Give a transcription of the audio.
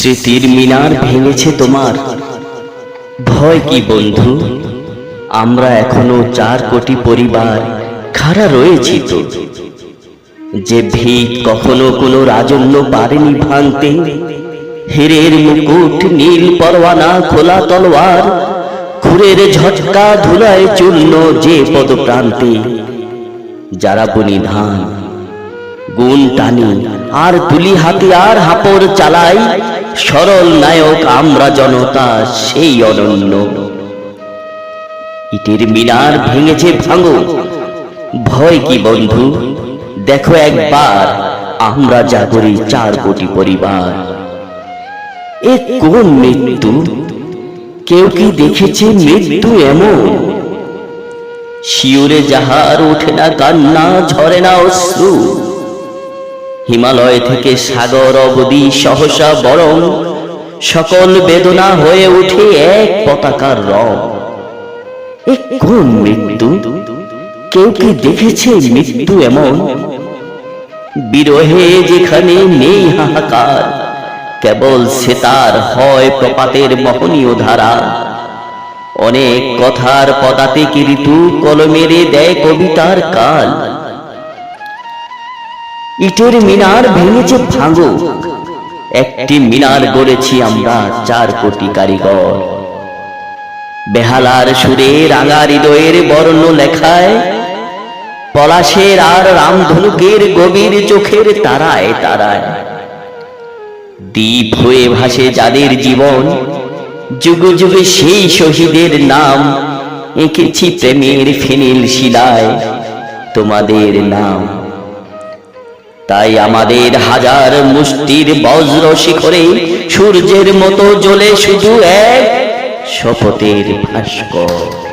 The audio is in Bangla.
স্মৃতির মিনার ভেঙেছে তোমার। ভয় কি বন্ধু? আমরা এখনও চার কোটি পরিবার, খাড়া রয়েছি তো। যে ভিত কখনো কোনো রাজন্য পারেনি ভাঙতে, হেরের মুকুট, নীল পরওয়ানা খোলা তলোয়ার, খুরের ঝটকা ধুলায় চূর্ণ যে পদপ্রান্তে। যারা বুনি ধান, গুণ টানি, আর তুলি হাতিয়ার হাপড় চালাই সরল নায়ক আমরা জনতা সেই অনন্য। ইটের মিনার ভেঙেছে ভাঙো। ভয় কি বন্ধু? দেখো একবার, আমরা জাগরি চার কোটি পরিবার। এ কোন মৃত্যু? কেউ কি দেখেছে মৃত্যু এমন? শিউরে যাহার ওঠে না কান্না, ঝরে না অশ্রু। হিমালয় থেকে সাগর অবধি সহসা বরং সকল বেদনা হয়ে ওঠে এক পতাকার রং। কোন মৃত্যু? কেউ কি দেখেছে মৃত্যু এমন? বিরহে যেখানে নেই হাহাকার, কেবল সেতার হয় প্রপাতের মহনীয় ধারা। অনেক কথার পদাতে কি ঋতু কলমেরে দেয় কবিতার কাল। ইটের মিনার ভেঙেছে ভাঙো। একটি মিনার গড়েছি আমরা চার কোটি কারিগর। বেহালার সুরে রাঙা হৃদয়ের বর্ণ লেখায়, পলাশের আর রামধনুকের গভীর চোখের তারায় তারায়। দ্বীপ হয়ে ভাসে যাদের জীবন, যুগে যুগে সেই শহীদের নাম। এঁকেছি প্রেমের ফিনিল শিলায়, তোমাদের নাম। তাই আমাদের হাজার মুষ্টির বজ্র শিখরে সূর্যের মতো জ্বলে শুধু এক শপথের ভাস্কর।